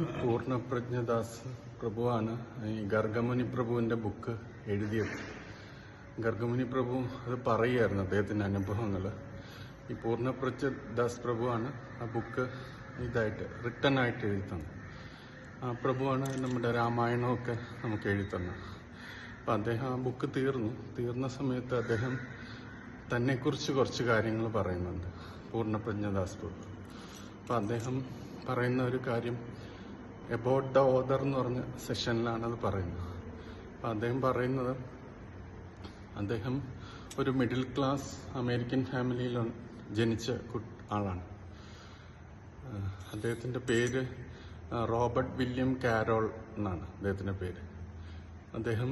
പൂർണപ്രജ്ഞദാസ് പ്രഭുവാണ്. ഈ ഗർഗമുനി പ്രഭുവിന്റെ ബുക്ക് എഴുതിയത്. ഗർഗമുനി പ്രഭു അത് പറയുമായിരുന്നു അദ്ദേഹത്തിന്റെ അനുഭവങ്ങൾ ഈ പൂർണപ്രജ്ഞദാസ് പ്രഭുവാണ് ആ ബുക്ക് ഇതായിട്ട് റിട്ടൺ ആയിട്ട് എഴുതി തന്നത്. ആ പ്രഭുവാണ് നമ്മുടെ രാമായണമൊക്കെ നമുക്ക് എഴുതി തന്നത്. അദ്ദേഹം ആ ബുക്ക് തീർന്നു. തീർന്ന സമയത്ത് അദ്ദേഹം തന്നെക്കുറിച്ച് കുറച്ച് കാര്യങ്ങൾ പറയുന്നുണ്ട്. പൂർണപ്രജ്ഞദാസ് പ്രഭു. അപ്പം അദ്ദേഹം പറയുന്ന ഒരു കാര്യം എബൌട്ട് ദ ഓദർ എന്ന് പറഞ്ഞ സെഷനിലാണ് അത് പറയുന്നത്. അപ്പം അദ്ദേഹം പറയുന്നത് അദ്ദേഹം ഒരു മിഡിൽ ക്ലാസ് അമേരിക്കൻ ഫാമിലിയിൽ ജനിച്ച ആളാണ്. അദ്ദേഹത്തിന്റെ പേര് റോബർട്ട് വില്യം കാരോൾ എന്നാണ് അദ്ദേഹത്തിന്റെ പേര്. അദ്ദേഹം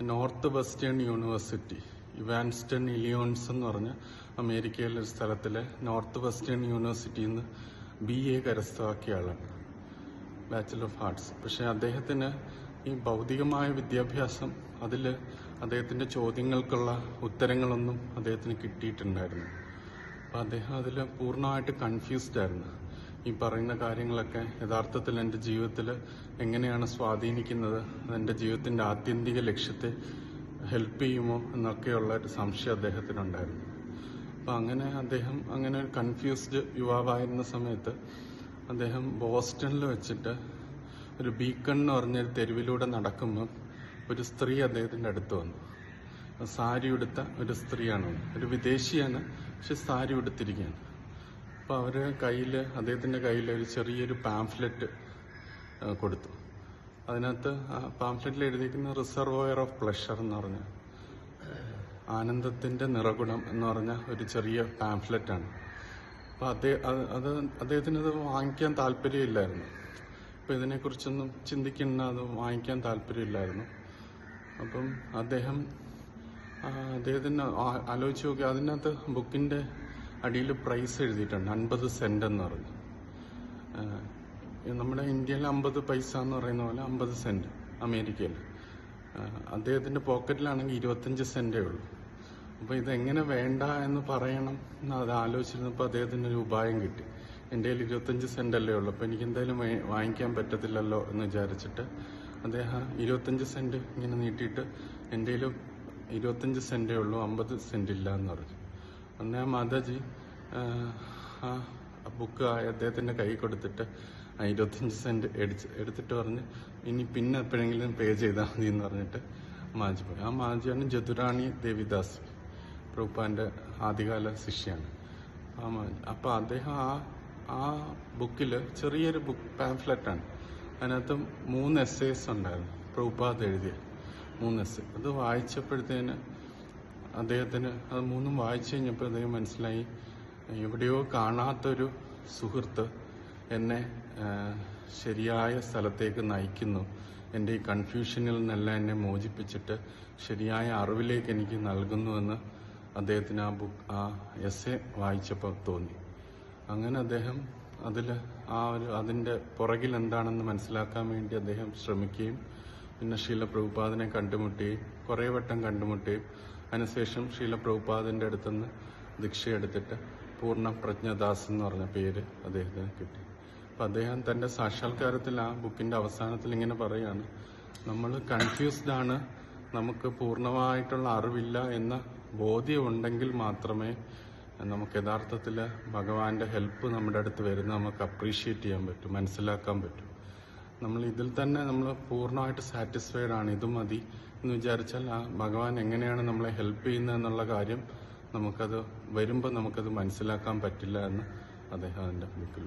north western university Evanston Illinois എന്ന് പറഞ്ഞ അമേരിക്കയിലെ ഒരു സ്ഥലത്തിലെ നോർത്ത് വെസ്റ്റേൺ യൂണിവേഴ്സിറ്റിയിൽ നിന്ന് ബി എ കരസ്ഥമാക്കിയ ആളാണ്. ബാച്ചിലർ ഓഫ് ആർട്സ് പക്ഷേ അദ്ദേഹത്തിന് ഈ ഭൗതികമായ വിദ്യാഭ്യാസം അതിൽ അദ്ദേഹത്തിന്റെ ചോദ്യങ്ങൾക്കുള്ള ഉത്തരങ്ങളൊന്നും അദ്ദേഹത്തിന് കിട്ടിയിട്ടുണ്ടായിരുന്നു. അപ്പോൾ അദ്ദേഹം അതിൽ പൂർണമായിട്ട് കൺഫ്യൂസ്ഡ് ആയിരുന്നു. ഈ പറയുന്ന കാര്യങ്ങളൊക്കെ യഥാർത്ഥത്തിൽ എന്റെ ജീവിതത്തിൽ എങ്ങനെയാണ് സ്വാധീനിക്കുന്നത് അതെന്റെ ജീവിതത്തിന്റെ ആത്യന്തിക ലക്ഷ്യത്തെ ഹെൽപ്പ് ചെയ്യുമോ എന്നൊക്കെയുള്ള ഒരു സംശയം അദ്ദേഹത്തിനുണ്ടായിരുന്നു. അപ്പോൾ അങ്ങനെ അദ്ദേഹം അങ്ങനെ കൺഫ്യൂസ്ഡ് യുവാവായിരുന്ന സമയത്ത് അദ്ദേഹം ബോസ്റ്റണിൽ വെച്ചിട്ട് ഒരു ബീക്കൺ എന്ന് പറഞ്ഞൊരു തെരുവിലൂടെ നടക്കുമ്പോൾ ഒരു സ്ത്രീ അദ്ദേഹത്തിന്റെ അടുത്ത് വന്നു. സാരി ഉടുത്ത ഒരു സ്ത്രീയാണ് ഒരു വിദേശിയാണ് പക്ഷെ സാരി ഉടുത്തിരിക്കുകയാണ്. അപ്പോൾ അവർ കയ്യിൽ അദ്ദേഹത്തിന്റെ കയ്യിൽ ഒരു ചെറിയൊരു പാംഫ്ലെറ്റ് കൊടുത്തു. അതിനകത്ത് പാംഫ്ലെറ്റിൽ എഴുതിയിരിക്കുന്ന റിസർവോയർ ഓഫ് പ്ലഷർ എന്ന് പറഞ്ഞ ആനന്ദത്തിന്റെ നിറകുണം എന്ന് പറഞ്ഞ ഒരു ചെറിയ പാംഫ്ലെറ്റാണ് അപ്പോൾ അദ്ദേഹം അത് അദ്ദേഹത്തിന് അത് വാങ്ങിക്കാൻ താല്പര്യമില്ലായിരുന്നു. അപ്പോൾ ഇതിനെക്കുറിച്ചൊന്നും ചിന്തിക്കുന്ന അത് വാങ്ങിക്കാൻ താല്പര്യമില്ലായിരുന്നു. അപ്പം അദ്ദേഹം അദ്ദേഹത്തിന് ആലോചിച്ച് നോക്കി അതിനകത്ത് ബുക്കിന്റെ അടിയിൽ പ്രൈസ് എഴുതിയിട്ടുണ്ട് അൻപത് സെന്റ് എന്ന് പറഞ്ഞു. നമ്മുടെ ഇന്ത്യയിൽ അമ്പത് പൈസ എന്ന് പറയുന്ന പോലെ അമ്പത് സെന്റ് അമേരിക്കയിൽ. അദ്ദേഹത്തിന്റെ പോക്കറ്റിലാണെങ്കിൽ ഇരുപത്തഞ്ച് സെന്റേ ഉള്ളൂ. അപ്പോൾ ഇതെങ്ങനെ വേണ്ട എന്ന് പറയണം എന്ന് അത് ആലോചിച്ചിരുന്നപ്പോൾ അദ്ദേഹത്തിന് ഒരു ഉപായം കിട്ടി. എന്റെ കയ്യിൽ ഇരുപത്തഞ്ച് സെന്റ് അല്ലേ ഉള്ളൂ. അപ്പോൾ എനിക്ക് എന്തായാലും വാങ്ങിക്കാൻ പറ്റത്തില്ലല്ലോ എന്ന് വിചാരിച്ചിട്ട് അദ്ദേഹം ഇരുപത്തഞ്ച് സെന്റ് ഇങ്ങനെ നീട്ടിയിട്ട് എന്റെ കയ്യിൽ ഇരുപത്തഞ്ച് സെന്റേ ഉള്ളൂ അമ്പത് സെന്റ് ഇല്ല എന്ന് പറഞ്ഞു. അന്ന് ആ മാതാജി ആ, ബുക്ക് അദ്ദേഹത്തിന്റെ കൈ കൊടുത്തിട്ട് ആ ഇരുപത്തഞ്ച് സെന്റ് എടുത്ത് എടുത്തിട്ട് പറഞ്ഞ് ഇനി പിന്നെ എപ്പോഴെങ്കിലും പേ ചെയ്താൽ മതി എന്ന് പറഞ്ഞിട്ട് മാജി പോയി ആ മാജിയാണ് ജതുറാണി ദേവിദാസ്. പ്രഭുപ്പാന്റെ ആദ്യകാല ശിഷ്യാണ്. അപ്പൊ അപ്പോൾ അദ്ദേഹം ആ ആ ബുക്കിൽ ചെറിയൊരു ബുക്ക് പാംഫ്ലെറ്റാണ്. അതിനകത്ത് മൂന്ന് എസ്സേസ് ഉണ്ടായിരുന്നു. പ്രഭുപാദ് എഴുതിയ മൂന്ന് എസ്സേ അത് വായിച്ചപ്പോഴത്തേന് അദ്ദേഹത്തിന് അത് മൂന്നും വായിച്ചു കഴിഞ്ഞപ്പോൾ അദ്ദേഹം മനസ്സിലായി എവിടെയോ കാണാത്തൊരു സുഹൃത്ത് എന്നെ ശരിയായ സ്ഥലത്തേക്ക് നയിക്കുന്നു. എന്റെ ഈ കൺഫ്യൂഷനിൽ നിന്നെല്ലാം എന്നെ മോചിപ്പിച്ചിട്ട് ശരിയായ അറിവിലേക്ക് എനിക്ക് നൽകുന്നുവെന്ന് അദ്ദേഹത്തിന് ആ ബുക്ക് ആ എസ് എ വായിച്ചപ്പോൾ തോന്നി. അങ്ങനെ അദ്ദേഹം അതിൽ ആ ഒരു അതിന്റെ പുറകിൽ എന്താണെന്ന് മനസ്സിലാക്കാൻ വേണ്ടി അദ്ദേഹം ശ്രമിക്കുകയും പിന്നെ ശീല പ്രഭുപാദിനെ കണ്ടുമുട്ടുകയും കുറേ വട്ടം കണ്ടുമുട്ടുകയും അതിനുശേഷം ശീല പ്രഭുപാദിന്റെ അടുത്തുനിന്ന് ദീക്ഷ എടുത്തിട്ട് പൂർണ പ്രജ്ഞദാസ് എന്ന് പറഞ്ഞ പേര് അദ്ദേഹത്തിന് കിട്ടി. അപ്പം അദ്ദേഹം തന്റെ സാക്ഷാത്കാരത്തിൽ ആ ബുക്കിന്റെ അവസാനത്തിൽ ഇങ്ങനെ പറയുകയാണ് നമ്മൾ കൺഫ്യൂസ്ഡ് ആണ് നമുക്ക് പൂർണമായിട്ടുള്ള അറിവില്ല എന്ന ബോധ്യമുണ്ടെങ്കിൽ മാത്രമേ നമുക്ക് യഥാർത്ഥത്തിൽ ഭഗവാന്റെ ഹെൽപ്പ് നമ്മുടെ അടുത്ത് വരുന്ന നമുക്ക് അപ്രീഷിയേറ്റ് ചെയ്യാൻ പറ്റും മനസ്സിലാക്കാൻ പറ്റും. നമ്മൾ ഇതിൽ തന്നെ നമ്മൾ പൂർണമായിട്ട് സാറ്റിസ്ഫൈഡ് ആണ് ഇത് മതി എന്ന് വിചാരിച്ചാൽ ആ ഭഗവാൻ എങ്ങനെയാണ് നമ്മളെ ഹെൽപ്പ് ചെയ്യുന്നത് എന്നുള്ള കാര്യം നമുക്കത് വരുമ്പോൾ നമുക്കത് മനസ്സിലാക്കാൻ പറ്റില്ല എന്ന് അദ്ദേഹം അതിന്റെ ബുക്കിൽ